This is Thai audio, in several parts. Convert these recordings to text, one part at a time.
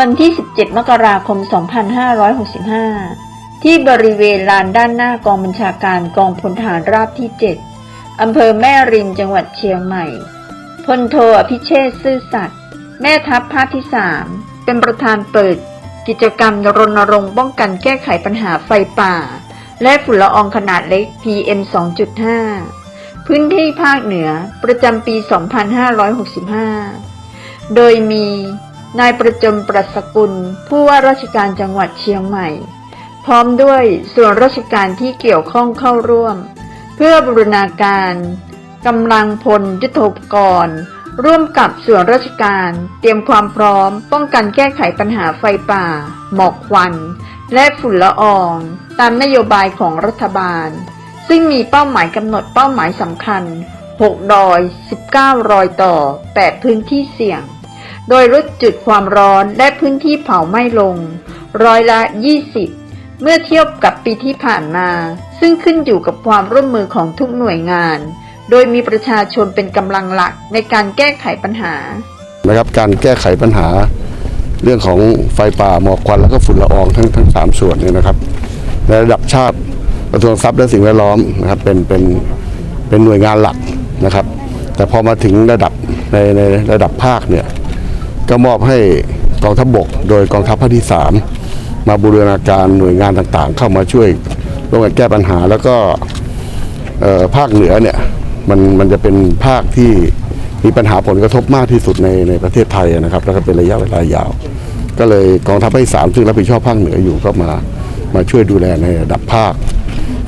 วันที่ 17 มกราคม 2565 ที่บริเวณลานด้านหน้ากองบัญชาการกองพลทหารราบที่ 7 อำเภอแม่ริมจังหวัดเชียงใหม่ พลโทอภิเชษซื่อสัตย์แม่ทัพภาคที่ 3 เป็นประธานเปิด กิจกรรมรณรงค์ป้องกันแก้ไขปัญหาไฟป่า และฝุ่นละอองขนาดเล็ก PM 2.5 พื้นที่ภาคเหนือประจำปี 2565 โดยมี นายประจมปรัชกุล ผู้ว่าราชการจังหวัดเชียงใหม่ พร้อมด้วยส่วนราชการที่เกี่ยวข้องเข้าร่วม เพื่อบูรณาการกำลังพลยุทโธปกรณ์ร่วมกับส่วนราชการเตรียมความพร้อม ป้องกันแก้ไขปัญหาไฟป่า หมอกควัน และฝุ่นละออง ตามนโยบายของรัฐบาล ซึ่งมีเป้าหมายกำหนดเป้าหมายสำคัญ 6 ดอย 19 รอยต่อ 8 พื้นที่เสี่ยง โดยลดจุดความร้อนและพื้นที่เผาไหม้ลง ร้อยละ 20 เมื่อเทียบกับปีที่ผ่านมา ซึ่งขึ้นอยู่กับความร่วมมือของทุกหน่วยงาน โดยมีประชาชนเป็นกำลังหลักในการแก้ไขปัญหา นะครับการแก้ไขปัญหา เรื่องของไฟป่าหมอกควันแล้วก็ฝุ่นละอองทั้งทั้งสามส่วนเนี่ยนะครับในระดับชาติกระทรวงทรัพย์และสิ่งแวดล้อมนะครับเป็นเป็นเป็นหน่วยงานหลักนะครับ แต่พอมาถึงระดับในในระดับภาคเนี่ย ก็มอบให้กองทัพบก โดยกองทัพภาคที่ 3 มาบูรณาการหน่วยงานต่างๆ เข้ามาช่วยร่วมกันแก้ปัญหาแล้วก็ภาคเหนือเนี่ยมันมันจะเป็นภาคที่มีปัญหาผลกระทบมากที่สุดในในประเทศไทยนะครับ แล้วก็เป็นระยะเวลายาว ก็เลยกองทัพภาคที่สามซึ่งรับผิดชอบภาคเหนืออยู่ก็มามาช่วยดูแลในระดับภาค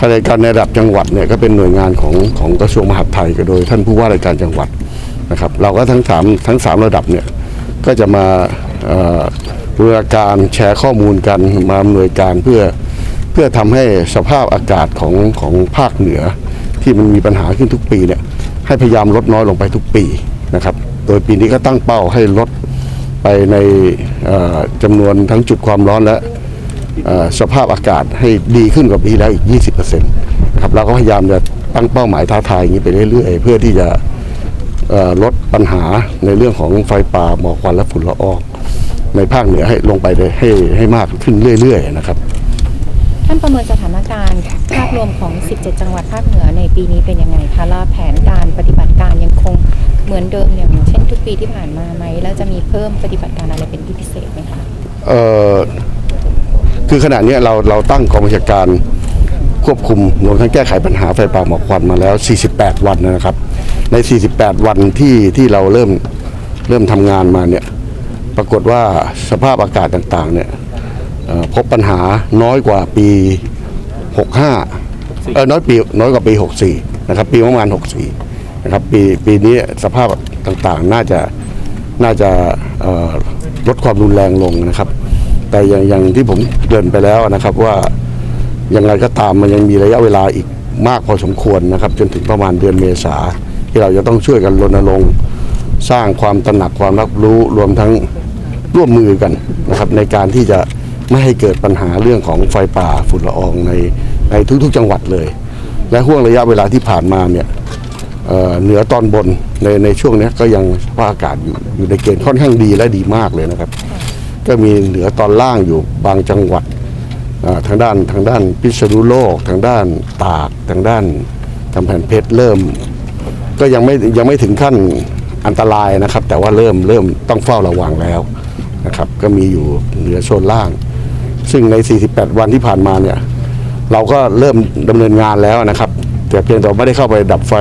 ขณะเดียวกันในระดับจังหวัดเนี่ยก็เป็นหน่วยงานของของกระทรวงมหาดไทยก็โดยท่านผู้ว่าราชการจังหวัดนะครับ เราก็ทั้งสามทั้งสามระดับเนี่ย ก็จะมาเอ่อบูรณาการแชร์ข้อมูลกันมาอำนวยการเพื่อเพื่อทำให้สภาพอากาศของของภาคเหนือ ที่มันมีปัญหาขึ้นทุกปีเนี่ยให้พยายามลดน้อยลงไปทุกปีนะครับ โดยปีนี้ก็ตั้งเป้าให้ลดไปในจำนวนทั้งจุดความร้อนและสภาพอากาศให้ดีขึ้นกว่าปีแล้วอีก 20%นะครับเราก็พยายามจะตั้งเป้าหมายท้าทายอย่างนี้ไปเรื่อยๆ เพื่อที่จะ ลดปัญหาในเรื่องของไฟป่าหมอกควันและฝุ่นละอองในภาคเหนือให้ลงไปได้ให้ให้มากขึ้นเรื่อย ๆ นะครับ ท่านประเมินสถานการณ์ภาพรวมของ 17 จังหวัดภาคเหนือในปีนี้เป็นยังไงคะแล้วแผนการปฏิบัติการยังคงเหมือนเดิมอย่างเช่นทุกปีที่ผ่านมาไหมแล้วจะมีเพิ่มปฏิบัติการอะไรเป็นพิเศษไหมคะเอ่อคือขณะเนี้ยเราเราตั้งกองบัญชาการควบคุมรวมทั้งแก้ไขปัญหาไฟป่าหมอกควันมาแล้ว 48 วันนะครับ ใน 48 วันที่ที่เราเริ่มเริ่มทำงานมาเนี่ยปรากฏว่าสภาพอากาศต่างๆเนี่ยเอ่อพบปัญหาน้อยกว่าปี 65 เออน้อยปีน้อยกว่าปี 64 นะครับ ปีประมาณ 64 นะครับ ปีปีนี้สภาพต่างๆน่าจะน่าจะเอ่อลดความรุนแรงลงนะครับ แต่อย่างอย่างที่ผมเกรินไปแล้วนะครับว่ายังไงก็ตามมันยังมีระยะเวลาอีกมากพอสมควรนะครับ จนถึงประมาณเดือนเมษา ที่เราจะต้องช่วยกันรณรงค์สร้างความตระหนักความรับรู้รวมทั้งร่วมมือกันนะครับในการที่จะไม่ให้เกิดปัญหาเรื่องของไฟป่าฝุ่นละอองในในทุกๆ จังหวัดเลย และห่วงระยะเวลาที่ผ่านมาเนี่ยเเหนือตอนบนในในช่วงนี้ก็ยังสภาพอากาศอยู่อยู่ในเกณฑ์ค่อนข้างดีและดีมากเลยนะครับ ก็มีเหนือตอนล่างอยู่บางจังหวัดทางด้านทางด้านพิษณุโลก ทางด้านตาก ทางด้านกำแพงเพชรเริ่ม ก็ยังไม่ยังไม่ถึงขั้นอันตรายนะครับ แต่ว่าเริ่มเริ่มต้องเฝ้าระวังแล้วนะครับก็มีอยู่เหนือโซนล่าง ซึ่งใน 48 วันที่ผ่านมาเนี่ยเราก็เริ่มดำเนินงานแล้วนะครับ แต่เพียงแต่ไม่ได้เข้าไปดับไฟ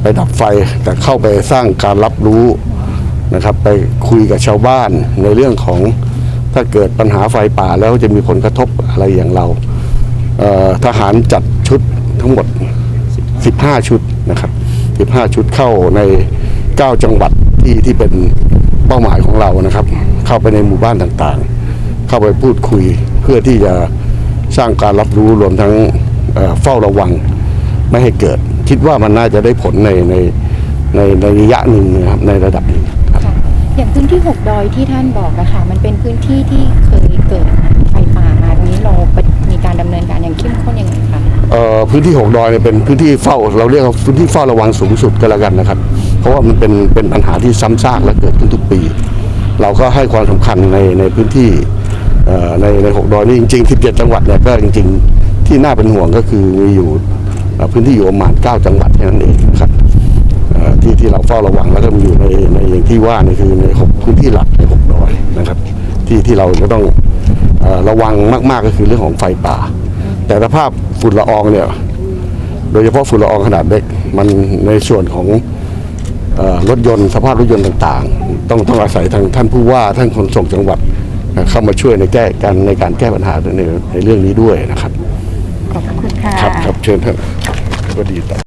ไปดับไฟ แต่เข้าไปสร้างการรับรู้นะครับไปคุยกับชาวบ้านในเรื่องของถ้าเกิดปัญหาไฟป่าแล้วจะมีผลกระทบอะไรอย่างเราเทหารจัดชุดทั้งหมด 15 ชุดนะครับ 15 ชุดเข้าใน 9 จังหวัดที่ที่เป็นเป้าหมายของเรานะครับ เข้าไปในหมู่บ้านต่างๆ เข้าไปพูดคุยเพื่อที่จะสร้างการรับรู้รวมทั้งเฝ้าระวังไม่ให้เกิด คิดว่ามันน่าจะได้ผลในในในในระยะหนึ่งนะครับในระดับหนึ่งครับค่ะอย่างพื้นที่ 6 ดอยที่ท่านบอกนะคะมันเป็นพื้นที่ที่เคยเกิดไฟป่ามาตรงนี้เรามีการดำเนินการอย่างเข้มข้นยังไงคะ พื้นที่หกดอยเนี่ยเป็นพื้นที่เฝ้า เราเรียกว่าพื้นที่เฝ้าระวังสูงสุดก็แล้วกันนะครับ เพราะว่ามันเป็นเป็นปัญหาที่ซ้ำซากและเกิดขึ้นทุกปี เราก็ให้ความสำคัญในในพื้นที่ในในหกดอยนี่จริง ๆ 17 จังหวัดเนี่ยก็จริง ๆ ที่น่าเป็นห่วงก็คือมีอยู่พื้นที่อยู่ประมาณ 9 จังหวัดแค่นั้นเองนะครับที่ที่เราเฝ้าระวังแล้วก็มีอยู่ในในอย่างที่ว่านี่คือในหกพื้นที่หลักในหกดอยนะครับ ที่ที่เราจะต้องอระวังมาก ๆก็คือเรื่องของไฟป่า แต่สภาพ ฝุ่นละอองเนี่ยโดยเฉพาะฝุ่นละอองขนาดเล็กมันในส่วนของเอ่อรถยนต์สภาพรถยนต์ต่างๆ ต้องต้องอาศัยทางท่านผู้ว่าท่านขนส่งจังหวัดนะเข้ามาช่วยในแก้การในการแก้ปัญหาในในเรื่องนี้ด้วยนะครับ ขอบคุณค่ะครับครับเชิญท่านก็ดีต่อ